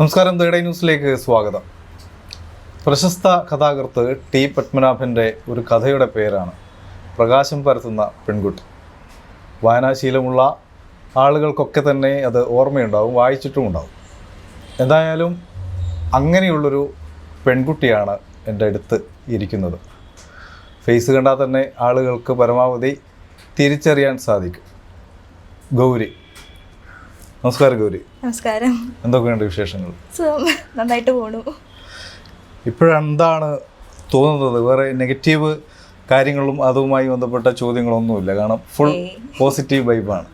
നമസ്കാരം. തേടൈ ന്യൂസിലേക്ക് സ്വാഗതം. പ്രശസ്ത കഥാകൃത്ത് ടി പത്മനാഭന്റെ ഒരു കഥയുടെ പേരാണ് പ്രകാശം പരത്തുന്ന പെൺകുട്ടി. വായനാശീലമുള്ള ആളുകൾക്കൊക്കെ തന്നെ അത് ഓർമ്മയുണ്ടാവും വായിച്ചിട്ടും ഉണ്ടാവും എന്തായാലും അങ്ങനെയുള്ളൊരു പെൺകുട്ടിയാണ് എന്റെ അടുത്ത് ഇരിക്കുന്നത്. ഫേസ് കണ്ടാൽ തന്നെ ആളുകൾക്ക് പരമാവധി തിരിച്ചറിയാൻ സാധിക്കും. ഗൗരി. നമസ്കാരം ഗൗരി. നമസ്കാരം. എന്തൊക്കെയുണ്ട് വിശേഷങ്ങൾ? നന്നായിട്ട് പോണു. ഇപ്പോഴെന്താണ് തോന്നുന്നത്? വേറെ നെഗറ്റീവ് കാര്യങ്ങളും അതുമായി ബന്ധപ്പെട്ട ചോദ്യങ്ങളൊന്നുമില്ല. കാരണം ഫുൾ. പോസിറ്റീവ് വൈബാണ്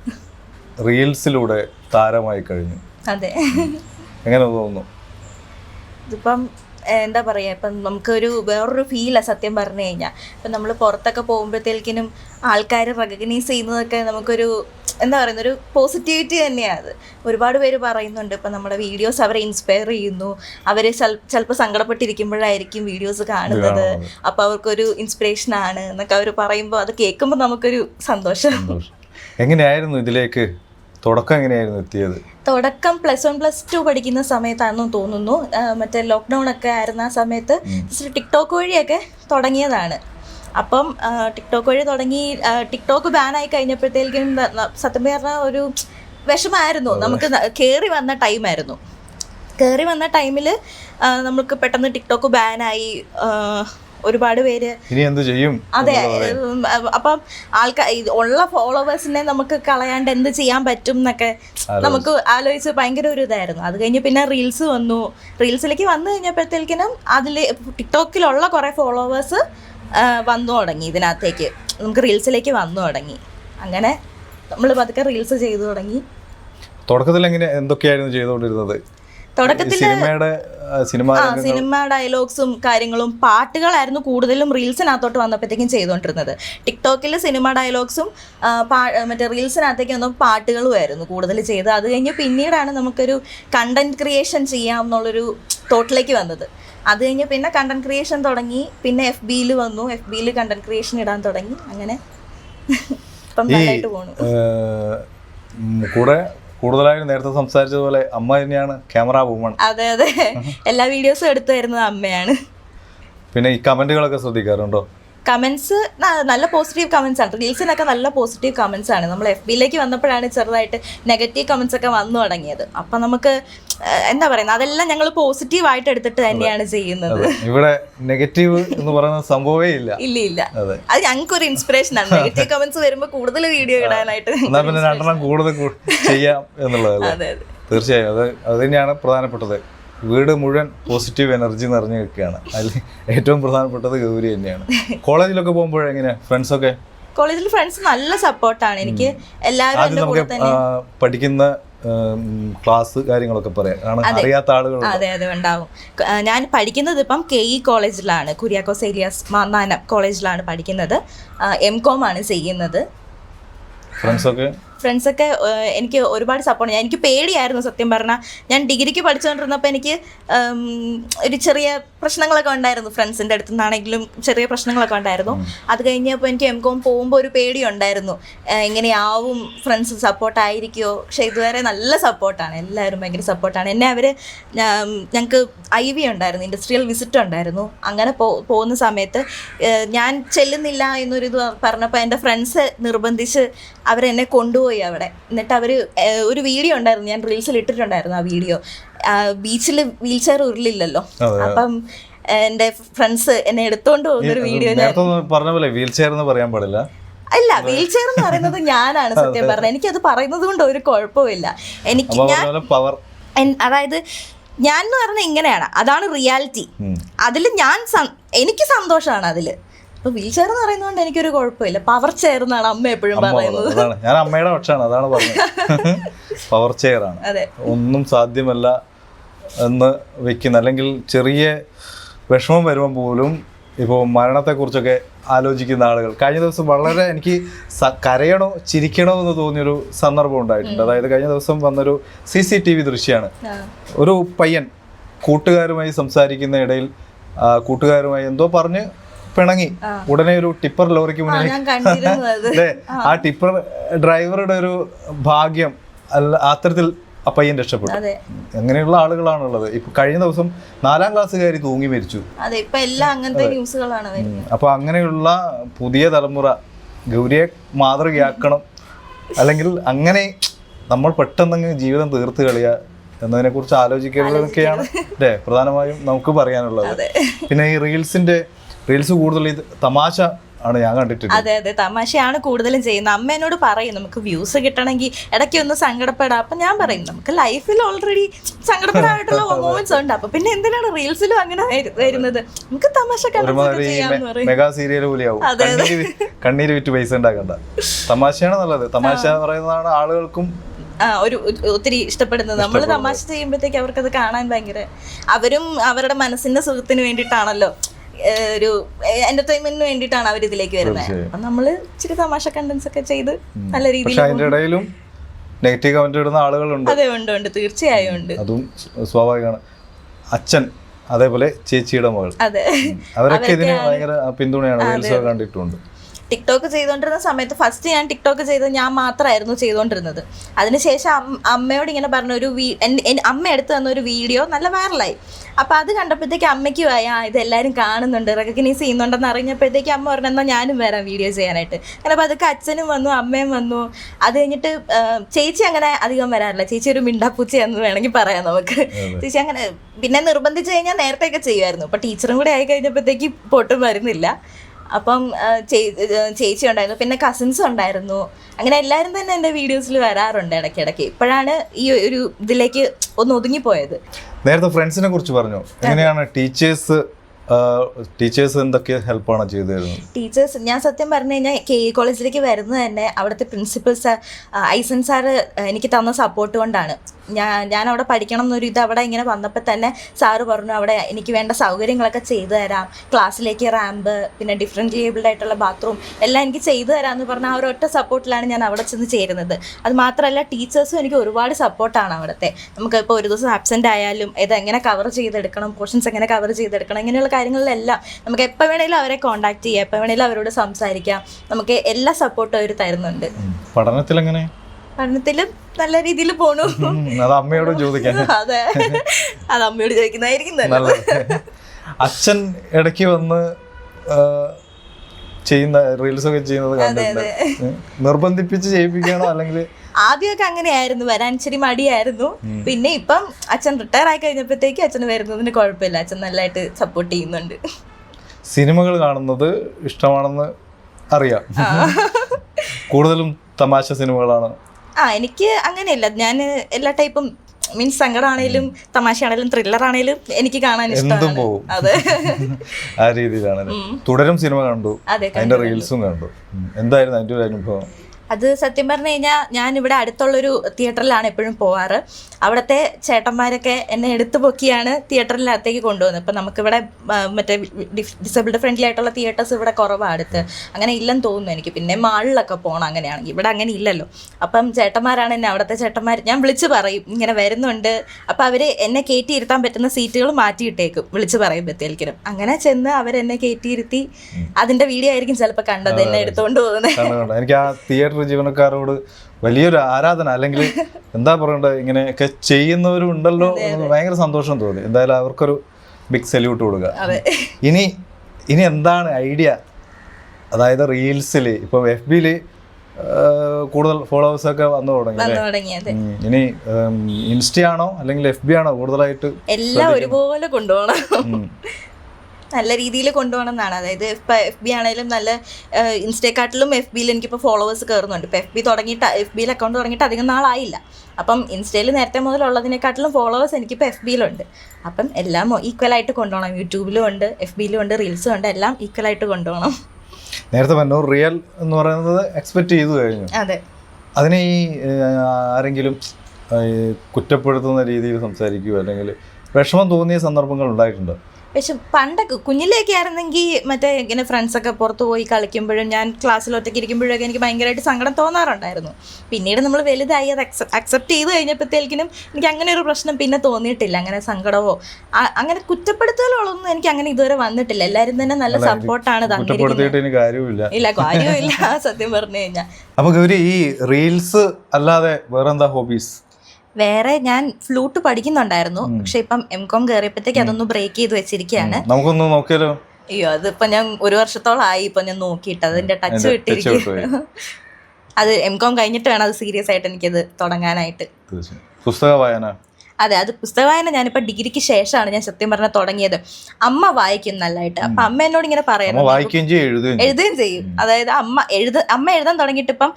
റീൽസിലൂടെ താരമായി കഴിഞ്ഞു. അതെ. എങ്ങനെ തോന്നുന്നു? ഇതിപ്പം എന്താ പറയുക ഇപ്പം നമുക്കൊരു വേറൊരു ഫീലാണ് സത്യം പറഞ്ഞു കഴിഞ്ഞാൽ ഇപ്പം നമ്മൾ പുറത്തൊക്കെ പോകുമ്പോഴത്തേക്കിനും ആൾക്കാർ റെക്കഗ്നൈസ് ചെയ്യുന്നതൊക്കെ നമുക്കൊരു എന്താ പറയുന്ന ഒരു പോസിറ്റിവിറ്റി തന്നെയാണ് അത്. ഒരുപാട് പേര് പറയുന്നുണ്ട് ഇപ്പം നമ്മുടെ വീഡിയോസ് അവരെ ഇൻസ്പയർ ചെയ്യുന്നു. അവർ ചിലപ്പോൾ സങ്കടപ്പെട്ടിരിക്കുമ്പോഴായിരിക്കും വീഡിയോസ് കാണുന്നത്. അപ്പോൾ അവർക്കൊരു ഇൻസ്പിറേഷൻ ആണ് എന്നൊക്കെ അവർ പറയുമ്പോൾ അത് കേൾക്കുമ്പോൾ നമുക്കൊരു സന്തോഷം. എങ്ങനെയായിരുന്നു ഇതിലേക്ക് തുടക്കം എങ്ങനെയായിരുന്നു എത്തിയത്? തുടക്കം പ്ലസ് വൺ പ്ലസ് ടു പഠിക്കുന്ന സമയത്താണെന്ന് തോന്നുന്നു. മറ്റേ ലോക്ക്ഡൗൺ ഒക്കെ ആയിരുന്ന ആ സമയത്ത് ടിക്ടോക്ക് വഴിയൊക്കെ തുടങ്ങിയതാണ്. അപ്പം ടിക്ടോക്ക് വഴി തുടങ്ങി ടിക്ടോക്ക് ബാനായി കഴിഞ്ഞപ്പോഴത്തേക്കും സത്യം പറഞ്ഞ ഒരു വിഷമായിരുന്നു. നമുക്ക് കയറി വന്ന ടൈമായിരുന്നു കയറി വന്ന ടൈമിൽ നമുക്ക് പെട്ടെന്ന് ടിക്ടോക്ക് ബാനായി ഒരുപാട് പേര് ഇനി എന്ത് ചെയ്യും അതെ അപ്പം ആൾക്കാർ ഉള്ള ഫോളോവേഴ്സിനെ നമുക്ക് കളയാണ്ട് എന്ത് ചെയ്യാൻ പറ്റും എന്നൊക്കെ നമുക്ക് ആലോചിച്ച് ഭയങ്കര ഒരു ഇതായിരുന്നു. അത് കഴിഞ്ഞ് പിന്നെ റീൽസ് വന്നു. റീൽസിലേക്ക് വന്നു കഴിഞ്ഞപ്പോഴത്തേക്കിനും അതിൽ ടിക്ടോക്കിലുള്ള കുറേ ഫോളോവേഴ്സ് വന്നു തുടങ്ങി ഇതിനകത്തേക്ക്. നമുക്ക് റീൽസിലേക്ക് വന്നു തുടങ്ങി. അങ്ങനെ നമ്മൾ പതുക്കെ റീൽസ് ചെയ്തു തുടങ്ങി. തുടക്കത്തിൽ എങ്ങനെ എന്തൊക്കെയായിരുന്നു ചെയ്തുകൊണ്ടിരുന്നത്? തുടക്കത്തിൽ സിനിമയുടെ സിനിമ സിനിമ ഡയലോഗ്സും കാര്യങ്ങളും പാട്ടുകളായിരുന്നു കൂടുതലും റീൽസിനകത്തോട്ട് വന്നപ്പോഴത്തേക്കും ചെയ്തുകൊണ്ടിരുന്നത്. ടിക്ടോക്കിൽ സിനിമ ഡയലോഗ്സും മറ്റേ റീൽസിനകത്തേക്ക് വന്ന പാട്ടുകളുമായിരുന്നു കൂടുതൽ ചെയ്തത്. അത് കഴിഞ്ഞ് പിന്നീടാണ് നമുക്കൊരു കണ്ടന്റ് ക്രിയേഷൻ ചെയ്യാം എന്നുള്ളൊരു തോട്ടിലേക്ക് വന്നത്. അത് കഴിഞ്ഞ് പിന്നെ കണ്ടന്റ് ക്രിയേഷൻ തുടങ്ങി. പിന്നെ എഫ് ബിയിൽ വന്നു. എഫ് ബിയിൽ കണ്ടന്റ് ക്രിയേഷൻ ഇടാൻ തുടങ്ങി. അങ്ങനെ. ഇപ്പം നന്നായിട്ട് പോണു. കൂടെ കൂടുതലായും നേരത്തെ സംസാരിച്ചതുപോലെ അമ്മ തന്നെയാണ് ക്യാമറ വുമൺ അതെ അതെ. എല്ലാ വീഡിയോസും എടുത്തു തരുന്നത് അമ്മയാണ്. പിന്നെ ഈ കമന്റുകളൊക്കെ ശ്രദ്ധിക്കാറുണ്ടോ? കമൻസ് നല്ല പോസിറ്റീവ് കമൻസ് ആണ്. റീൽസിനൊക്കെ നല്ല പോസിറ്റീവ് കമൻസ് ആണ്. നമ്മൾ എഫ് ബിയിലേക്ക് വന്നപ്പോഴാണ് ചെറുതായിട്ട് നെഗറ്റീവ് കമൻസ് ഒക്കെ വന്നു തുടങ്ങിയത്. അപ്പം നമുക്ക് എന്താ പറയുന്നത്? അതെല്ലാം ഞങ്ങൾ പോസിറ്റീവ് ആയിട്ട് എടുത്തിട്ട് തന്നെയാണ് ചെയ്യുന്നത്. ഇവിടെ നെഗറ്റീവ് എന്ന് പറയുന്ന സംഭവമേ ഇല്ല. ഇല്ല ഇല്ല. അത്. ഞങ്ങൾക്ക് ഒരു ഇൻസ്പിറേഷൻ ആണ്. നെഗറ്റീവ് കമൻസ് വരുമ്പോൾ കൂടുതൽ വീഡിയോ ഇടാനായിട്ട് കൂടുതൽ ചെയ്യാം എന്നുള്ളത് തീർച്ചയായും. അത് അത് തന്നെയാണ് പ്രധാനപ്പെട്ടത്. വീട് മുഴുവൻ പോസിറ്റീവ് എനർജി നിറഞ്ഞു നിൽക്കുകയാണ്. അതിൽ ഏറ്റവും പ്രധാനപ്പെട്ടത് ഗൗരി തന്നെയാണ്. കോളേജിലൊക്കെ ഫ്രണ്ട്സ് ഫ്രണ്ട്സൊക്കെ കോളേജിൽ ഫ്രണ്ട്സ് നല്ല സപ്പോർട്ടാണ് എനിക്ക് എല്ലാവരും പഠിക്കുന്ന ക്ലാസ് കാര്യങ്ങളൊക്കെ പറയാം. അറിയാത്ത ആളുകൾ അതെ അതെ ഉണ്ടാവും. ഞാൻ പഠിക്കുന്നത് ഇപ്പം കെ ഇ കോളേജിലാണ്. കുര്യാക്കോസ് ഏരിയാസ് മാന്നാനം കോളേജിലാണ് പഠിക്കുന്നത്. എം കോം ആണ് ചെയ്യുന്നത്. ഫ്രണ്ട്സൊക്കെ ഫ്രണ്ട്സൊക്കെ എനിക്ക് ഒരുപാട് സപ്പോർട്ട് എനിക്ക് പേടിയായിരുന്നു സത്യം പറഞ്ഞാൽ ഞാൻ ഡിഗ്രിക്ക് പഠിച്ചുകൊണ്ടിരുന്നപ്പോൾ എനിക്ക് ഒരു ചെറിയ പ്രശ്നങ്ങളൊക്കെ ഉണ്ടായിരുന്നു ഫ്രണ്ട്സിന്റെ അടുത്തു നിന്നാണെങ്കിലും ചെറിയ പ്രശ്നങ്ങളൊക്കെ ഉണ്ടായിരുന്നു. അത് കഴിഞ്ഞപ്പോൾ എനിക്ക് എം കോം പോകുമ്പോൾ ഒരു പേടി ഉണ്ടായിരുന്നു. എങ്ങനെയാവും ഫ്രണ്ട്സ് സപ്പോർട്ടായിരിക്കുമോ പക്ഷേ ഇതുവരെ നല്ല സപ്പോർട്ടാണ് എല്ലാവരും ഭയങ്കര സപ്പോർട്ടാണ് എന്നെ അവർ ഞങ്ങൾക്ക് ഐ വി ഉണ്ടായിരുന്നു ഇൻഡസ്ട്രിയൽ വിസിറ്റ് ഉണ്ടായിരുന്നു. അങ്ങനെ പോ പോകുന്ന സമയത്ത് ഞാൻ ചെല്ലുന്നില്ല എന്നൊരു ഇത് പറഞ്ഞപ്പോൾ എന്റെ ഫ്രണ്ട്സ് നിർബന്ധിച്ച് അവരെന്നെ കൊണ്ടുപോയി. അവിടെ. എന്നിട്ട് അവർ ഒരു വീഡിയോ ഉണ്ടായിരുന്നു. ഞാൻ റീൽസിൽ ഇട്ടിട്ടുണ്ടായിരുന്നു ആ വീഡിയോ. ബീച്ചിൽ വീൽ ചെയർ ഉരുളില്ലല്ലോ. അപ്പം എന്റെ ഫ്രണ്ട്സ് എന്നെ എടുത്തോണ്ട് പോകുന്നൊരു വീഡിയോ പറഞ്ഞ പോലെ വീൽ ചെയർ എന്ന് പറയാൻ പാടില്ല. അല്ല വീൽ ചെയർ എന്ന് പറയുന്നത് ഞാനാണ് സത്യം പറഞ്ഞത്. അത് പറയുന്നത് കൊണ്ട് ഒരു കുഴപ്പമില്ല. എനിക്ക് ഞാൻ അതായത് ഞാൻ എന്ന് പറഞ്ഞാൽ ഇങ്ങനെയാണ്. അതാണ് റിയാലിറ്റി അതിൽ ഞാൻ എനിക്ക് സന്തോഷമാണ് അതിൽ വീൽ ചെയർ എന്ന് പറയുന്നതുകൊണ്ട് എനിക്കൊരു കുഴപ്പമില്ല. പവർ ചെയർ എന്നാണ് അമ്മ എപ്പോഴും പറയുന്നത്. അതാണ്. ഞാൻ അമ്മയുടെ പക്ഷാണ്. അതാണ് പറഞ്ഞത്. പവർ ചെയർ ആണ്. ഒന്നും സാധ്യമല്ല എന്ന് വെക്കുന്ന അല്ലെങ്കിൽ ചെറിയ വിഷമം വരുമ്പോൾ പോലും ഇപ്പോൾ മരണത്തെക്കുറിച്ചൊക്കെ ആലോചിക്കുന്ന ആളുകൾ. കഴിഞ്ഞ ദിവസം വളരെ എനിക്ക് കരയണോ ചിരിക്കണോ എന്ന് തോന്നിയൊരു സന്ദർഭം ഉണ്ടായിട്ടുണ്ട്. അതായത് കഴിഞ്ഞ ദിവസം വന്നൊരു സി സി ടി വി ദൃശ്യമാണ് ഒരു പയ്യൻ കൂട്ടുകാരുമായി സംസാരിക്കുന്ന ഇടയിൽ കൂട്ടുകാരുമായി എന്തോ പറഞ്ഞ് പിണങ്ങി. ഉടനെ ഒരു ടിപ്പർ ലോറിക്ക് മുന്നേ മുന്നിൽ ആ. ടിപ്പർ ഡ്രൈവറുടെ ഒരു ഭാഗ്യം അല്ല അത്തരത്തിൽ ആ പയ്യൻ രക്ഷപ്പെട്ടു അങ്ങനെയുള്ള ആളുകളാണുള്ളത്. ഇപ്പൊ കഴിഞ്ഞ ദിവസം നാലാം ക്ലാസ്സുകാരി തൂങ്ങി മരിച്ചു. അപ്പൊ അങ്ങനെയുള്ള പുതിയ തലമുറ ഗൗരിയെ മാതൃകയാക്കണം. അല്ലെങ്കിൽ അങ്ങനെ നമ്മൾ പെട്ടെന്ന് ജീവിതം തീർത്ത് കളിയ എന്നതിനെ കുറിച്ച് ആലോചിക്കുന്നതൊക്കെയാണ് അല്ലേ? പ്രധാനമായും നമുക്ക് പറയാനുള്ളത്. പിന്നെ ഈ റീൽസിന്റെ റീൽസ് കൂടുതൽ ഇത് തമാശ ആണ് ഞാൻ കണ്ടിട്ടുണ്ട് അതെ അതെ. തമാശയാണ് കൂടുതലും ചെയ്യുന്നത്. അമ്മ എന്നോട് പറയും നമുക്ക് വ്യൂസ് കിട്ടണമെങ്കിൽ ഇടയ്ക്ക് ഒന്ന് സങ്കടപ്പെടാം. അപ്പൊ ഞാൻ പറയും നമുക്ക് ലൈഫിൽ ഓൾറെഡി സങ്കടപ്പെടാനായിട്ടുള്ള മൊമെന്റ്സ് ഉണ്ട്. അപ്പൊ പിന്നെ എന്തിനാണ് റീൽസിലും അങ്ങനെ വരു- വരുന്നത്? നമുക്ക് തമാശ മെഗാ സീരിയൽ പോലെയാവും. കണ്ണീര് വിറ്റ് പൈസ ഉണ്ടാക്കണ്ട. തമാശയാണ് നല്ലത്. തമാശ പറയുന്നതാണ് ആളുകൾക്കും ഒരു ഒത്തിരി ഇഷ്ടപ്പെടുന്നത്. നമ്മൾ തമാശ ചെയ്യുമ്പോഴത്തേക്ക് അവർക്കത് കാണാൻ ഭയങ്കര അവരും അവരുടെ മനസ്സിന്റെ സുഖത്തിന് വേണ്ടിയിട്ടാണല്ലോ. ഒരു എന്റർടൈൻമെന്റിന് വേണ്ടിട്ടാണ് അവർ ഇതിലേക്ക് വരുന്നത്. അപ്പൊ നമ്മൾ ഇച്ചിരി തമാശ കണ്ടൻസ് ഒക്കെ ചെയ്ത് നല്ല രീതിയിൽ നെഗറ്റീവ് കമന്റ് ഇടുന്ന ആളുകളുണ്ട്. അതെ ഉണ്ട് ഉണ്ട്. തീർച്ചയായും ഉണ്ട്. അതും സ്വാഭാവികമാണ്. അച്ഛൻ അതേപോലെ ചേച്ചിയുടെ മകൾ. അതെ. അവരൊക്കെ ഇതിന് ഭയങ്കര പിന്തുണയാണ്. റീൽസ് ഒക്കെ കണ്ടിട്ടുണ്ട്. ടിക്ടോക്ക് ചെയ്തുകൊണ്ടിരുന്ന സമയത്ത് ഫസ്റ്റ് ഞാൻ ടിക്ടോക്ക് ചെയ്തത് ഞാൻ മാത്രമായിരുന്നു ചെയ്തുകൊണ്ടിരുന്നത് അതിനുശേഷം അമ്മയോട് ഇങ്ങനെ പറഞ്ഞ ഒരു വീ അമ്മ എടുത്തു തന്ന ഒരു വീഡിയോ നല്ല വൈറലായി. അപ്പോൾ അത് കണ്ടപ്പോഴത്തേക്ക് അമ്മയ്ക്ക് ആയി ആ ഇത് എല്ലാവരും കാണുന്നുണ്ട് റെക്കഗ്നൈസ് ചെയ്യുന്നുണ്ടെന്ന് അറിഞ്ഞപ്പോഴത്തേക്ക് അമ്മ പറഞ്ഞു എന്നാൽ ഞാനും വരാം വീഡിയോ ചെയ്യാനായിട്ട്. അങ്ങനെ അപ്പോൾ അതൊക്കെ അച്ഛനും വന്നു അമ്മയും വന്നു. അത് കഴിഞ്ഞിട്ട് ചേച്ചി അങ്ങനെ അധികം വരാറില്ല. ചേച്ചി ഒരു മിണ്ടാപ്പൂച്ചയെന്ന് വേണമെങ്കിൽ പറയാം നമുക്ക്. ചേച്ചി അങ്ങനെ പിന്നെ നിർബന്ധിച്ച് കഴിഞ്ഞാൽ നേരത്തെയൊക്കെ ചെയ്യുമായിരുന്നു. അപ്പോൾ ടീച്ചറും കൂടെ ആയി കഴിഞ്ഞപ്പോഴത്തേക്ക് പൊട്ടും വരുന്നില്ല. അപ്പം ചേച്ചി ഉണ്ടായിരുന്നു. പിന്നെ കസിൻസ് ഉണ്ടായിരുന്നു. അങ്ങനെ എല്ലാവരും തന്നെ എന്റെ വീഡിയോസിൽ വരാറുണ്ട് ഇടയ്ക്കിടയ്ക്ക്. ഇപ്പോഴാണ് ഈ ഒരു ഇതിലേക്ക് ഒന്ന് ഒതുങ്ങിപ്പോയത്. നേരത്തെ ഫ്രണ്ട്സിനെ കുറിച്ച് പറഞ്ഞു. എങ്ങനെയാണ് ടീച്ചേഴ്സ് ടീച്ചേഴ്സ് എന്തൊക്കെ ഹെൽപ്പാണ് ചെയ്തു ടീച്ചേഴ്സ് ഞാൻ സത്യം പറഞ്ഞു കഴിഞ്ഞാൽ കെ ഇ കോളേജിലേക്ക് വരുന്നത് തന്നെ അവിടുത്തെ പ്രിൻസിപ്പൽ സാർ ഐസൻ സാർ എനിക്ക് തന്ന സപ്പോർട്ട് കൊണ്ടാണ്. ഞാൻ ഞാൻ അവിടെ പഠിക്കണം എന്നൊരു ഇത് അവിടെ ഇങ്ങനെ വന്നപ്പോൾ തന്നെ സാറ് പറഞ്ഞു അവിടെ എനിക്ക് വേണ്ട സൗകര്യങ്ങളൊക്കെ ചെയ്തു തരാം. ക്ലാസ്സിലേക്ക് റാമ്പ് പിന്നെ ഡിഫറെന്റ് ഏബിൾഡ് ആയിട്ടുള്ള ബാത്റൂം എല്ലാം എനിക്ക് ചെയ്തു തരാമെന്ന് പറഞ്ഞ ആ ഒരൊറ്റ സപ്പോർട്ടിലാണ് ഞാൻ അവിടെ ചെന്ന് ചേരുന്നത്. അത് മാത്രമല്ല ടീച്ചേഴ്സും എനിക്ക് ഒരുപാട് സപ്പോർട്ടാണ് അവിടുത്തെ. നമുക്ക് ഇപ്പോൾ ഒരു ദിവസം ആബ്സെന്റ് ആയാലും ഇത് എങ്ങനെ കവർ ചെയ്തെടുക്കണം പോർഷൻസ് എങ്ങനെ കവർ ചെയ്തെടുക്കണം ഇങ്ങനെയുള്ള കാര്യങ്ങളിലെല്ലാം നമുക്ക് എപ്പോൾ വേണേലും അവരെ കോൺടാക്ട് ചെയ്യാം. എപ്പോൾ വേണേലും അവരോട് സംസാരിക്കാം. നമുക്ക് എല്ലാ സപ്പോർട്ടും അവർ തരുന്നുണ്ട്. പഠനത്തിൽ എങ്ങനെ പഠനത്തിലും നല്ല രീതിയിൽ പോണു. അത് അമ്മയോട് ചോദിക്കാൻ. അതെ. അത് അമ്മയോട് ചോദിക്കുന്നതായിരിക്കും നല്ലത്. അച്ഛൻ ഇടയ്ക്ക് വന്ന് ചെയ്യുന്ന റീൽസ് ഒക്കെ ചെയ്യുന്നത്. നിർബന്ധിപ്പിച്ച് ചെയ്യിപ്പിക്കണോ അല്ലെങ്കിൽ ആദ്യമൊക്കെ അങ്ങനെയായിരുന്നു വരാൻ ഇച്ചിരി മടിയായിരുന്നു. പിന്നെ ഇപ്പം അച്ഛൻ റിട്ടയർ ആയി കഴിഞ്ഞപ്പോഴത്തേക്ക് അച്ഛന് വരുന്നതിന് കുഴപ്പമില്ല. അച്ഛൻ നല്ലതായിട്ട് സപ്പോർട്ട് ചെയ്യുന്നുണ്ട്. സിനിമകൾ കാണുന്നത് ഇഷ്ടമാണെന്ന് അറിയാം. കൂടുതലും തമാശ സിനിമകളാണ്. ആ എനിക്ക് അങ്ങനെയല്ല. ഞാൻ എല്ലാ ടൈപ്പും മീൻസ് സങ്കടമാണേലും തമാശയാണേലും ത്രില്ലർ ആണേലും എനിക്ക് കാണാൻ ഇഷ്ടമാണ്. അതെ. ആ രീതിയിലാണ്. തുടരും സിനിമ കണ്ടു. അതെ അതിന്റെ റീൽസും കണ്ടു. എന്തായിരുന്നു അതിന്റെ ഒരു അനുഭവം? അത് സത്യം പറഞ്ഞു കഴിഞ്ഞാൽ ഞാൻ ഇവിടെ അടുത്തുള്ളൊരു തിയേറ്ററിലാണ് എപ്പോഴും പോവാറ്. അവിടുത്തെ ചേട്ടന്മാരൊക്കെ എന്നെ എടുത്തു പൊക്കിയാണ് തിയേറ്ററിനകത്തേക്ക് കൊണ്ടുപോകുന്നത് ഇപ്പം നമുക്കിവിടെ മറ്റേ ഡിസബിൾഡ് ഫ്രണ്ട്ലി ആയിട്ടുള്ള തിയേറ്റേഴ്സ് ഇവിടെ കുറവാണ് അടുത്ത്. അങ്ങനെ ഇല്ലെന്ന് തോന്നുന്നു എനിക്ക്. പിന്നെ മാളിലൊക്കെ പോകണം അങ്ങനെയാണെങ്കിൽ. ഇവിടെ അങ്ങനെ ഇല്ലല്ലോ. അപ്പം ചേട്ടന്മാരാണ് എന്നെ അവിടുത്തെ ചേട്ടന്മാർ ഞാൻ വിളിച്ച് പറയും. ഇങ്ങനെ വരുന്നുണ്ട്. അപ്പം അവർ എന്നെ കയറ്റിയിരുത്താൻ പറ്റുന്ന സീറ്റുകൾ മാറ്റിയിട്ടേക്കും. വിളിച്ച് പറയുമ്പോഴത്തേക്കും അങ്ങനെ ചെന്ന് അവരെന്നെ കയറ്റിയിരുത്തി അതിന്റെ വീഡിയോ ആയിരിക്കും ചിലപ്പോൾ കണ്ടത് എന്നെ എടുത്തുകൊണ്ട് പോകുന്നത് എനിക്ക് ആ തിയേറ്റർ ജീവനക്കാരോട് വലിയൊരു ആരാധന അല്ലെങ്കിൽ എന്താ പറയണ്ടത് ഇങ്ങനെയൊക്കെ ചെയ്യുന്നവരും ഉണ്ടല്ലോ എന്ന് ഭയങ്കര സന്തോഷം തോന്നി. എന്തായാലും അവർക്കൊരു ബിഗ് സല്യൂട്ട് കൊടുക്കുക. ഇനി ഇനി എന്താണ് ഐഡിയ? അതായത് റീൽസിൽ ഇപ്പൊ എഫ് ബിയിൽ കൂടുതൽ ഫോളോവേഴ്സ് ഒക്കെ വന്നു തുടങ്ങി. ഇനി ഇൻസ്റ്റയാണോ അല്ലെങ്കിൽ എഫ് ബി ആണോ കൂടുതലായിട്ട് എല്ലാം ഒരുപോലെ കൊണ്ടുപോകണം. നല്ല രീതിയിൽ കൊണ്ടുപോകണം എന്നാണ് അതായത് ഇപ്പം എഫ് ബി ആണെങ്കിലും നല്ല ഇൻസ്റ്റേക്കാട്ടിലും ഇൻസ്റ്റയെക്കാട്ടിലും എഫ് ബിയിൽ എനിക്കിപ്പോൾ ഫോളോവേഴ്സ് കയറുന്നുണ്ട്. ഇപ്പോൾ എഫ് ബി തുടങ്ങിയിട്ട് എഫ് ബിയിൽ അക്കൗണ്ട് തുടങ്ങിയിട്ട് അധികം നാളായില്ല. അപ്പം ഇൻസ്റ്റയിൽ നേരത്തെ മുതലുള്ളതിനെക്കാട്ടിലും ഫോളോവേഴ്സ് എനിക്കിപ്പോൾ എഫ് ബിയിലുണ്ട് അപ്പം എല്ലാം ഈക്വലായിട്ട് കൊണ്ടുപോകണം. യൂട്യൂബിലും ഉണ്ട് എഫ് ബിയിലും ഉണ്ട് റീൽസും ഉണ്ട്. എല്ലാം ഈക്വലായിട്ട് കൊണ്ടുപോകണം. നേരത്തെ പറഞ്ഞു റിയൽ എന്ന് പറയുന്നത് എക്സ്പെക്ട് ചെയ്തു കഴിഞ്ഞു. അതെ. അതിനെ ഈ ആരെങ്കിലും കുറ്റപ്പെടുത്തുന്ന രീതിയിൽ സംസാരിക്കുകയോ അല്ലെങ്കിൽ വിഷമം തോന്നിയ സന്ദർഭങ്ങൾ ഉണ്ടായിട്ടുണ്ട്. പക്ഷെ പണ്ടൊക്കെ കുഞ്ഞിലേക്ക് ആയിരുന്നെങ്കിൽ മറ്റേ ഇങ്ങനെ ഫ്രണ്ട്സൊക്കെ പുറത്ത് പോയി കളിക്കുമ്പോഴും ഞാൻ ക്ലാസ്സിൽ ഒറ്റയ്ക്ക് ഇരിക്കുമ്പോഴൊക്കെ എനിക്ക് ഭയങ്കരമായിട്ട് സങ്കടം തോന്നാറുണ്ടായിരുന്നു. പിന്നീട് നമ്മൾ വലുതായി അത് അക്സെപ്റ്റ് ചെയ്ത് കഴിഞ്ഞപ്പോഴത്തേക്കിനും എനിക്ക് അങ്ങനെ ഒരു പ്രശ്നം പിന്നെ തോന്നിയിട്ടില്ല. അങ്ങനെ സങ്കടമോ അങ്ങനെ കുറ്റപ്പെടുത്തലുകളൊന്നും എനിക്ക് അങ്ങനെ ഇതുവരെ വന്നിട്ടില്ല. എല്ലാവരും തന്നെ നല്ല സപ്പോർട്ടാണ് തന്നിരിക്കുന്നത്. ഇല്ല കാര്യമില്ല സത്യം പറഞ്ഞു കഴിഞ്ഞാൽ അപ്പൊ ഗൗരി ഈ റീൽസ് അല്ലാതെ വേറെന്താ ഹോബീസ് വേറെ ഞാൻ ഫ്ലൂട്ട് പഠിക്കുന്നുണ്ടായിരുന്നു. പക്ഷെ ഇപ്പം എം കോം കയറിയപ്പോഴത്തേക്ക് അതൊന്ന് ബ്രേക്ക് ചെയ്ത് വെച്ചിരിക്കുകയാണ്. നമുക്കൊന്ന് നോക്കിയാലോ? അയ്യോ അതിപ്പോ ഞാൻ ഒരു വർഷത്തോളമായി ഇപ്പൊ ഞാൻ നോക്കിയിട്ട് അതിന്റെ ടച്ച് വിട്ടിരിക്കും അത് എം കോം കഴിഞ്ഞിട്ട് വേണം അത് സീരിയസ് ആയിട്ട് എനിക്കത് തുടങ്ങാനായിട്ട്. പുസ്തക വായന? അതെ അത് പുസ്തക വായന ഞാനിപ്പോ ഡിഗ്രിക്ക് ശേഷമാണ് ഞാൻ സത്യം പറഞ്ഞ തുടങ്ങിയത്. അമ്മ വായിക്കും നല്ലതായിട്ട്. അപ്പൊ അമ്മ എന്നോട് ഇങ്ങനെ പറയുന്നത് വായിക്കുകയും ചെയ്യും എഴുതുകയും ചെയ്യും. അതായത് അമ്മ എഴുത അമ്മ എഴുതാൻ തുടങ്ങിയിട്ട് ഇപ്പം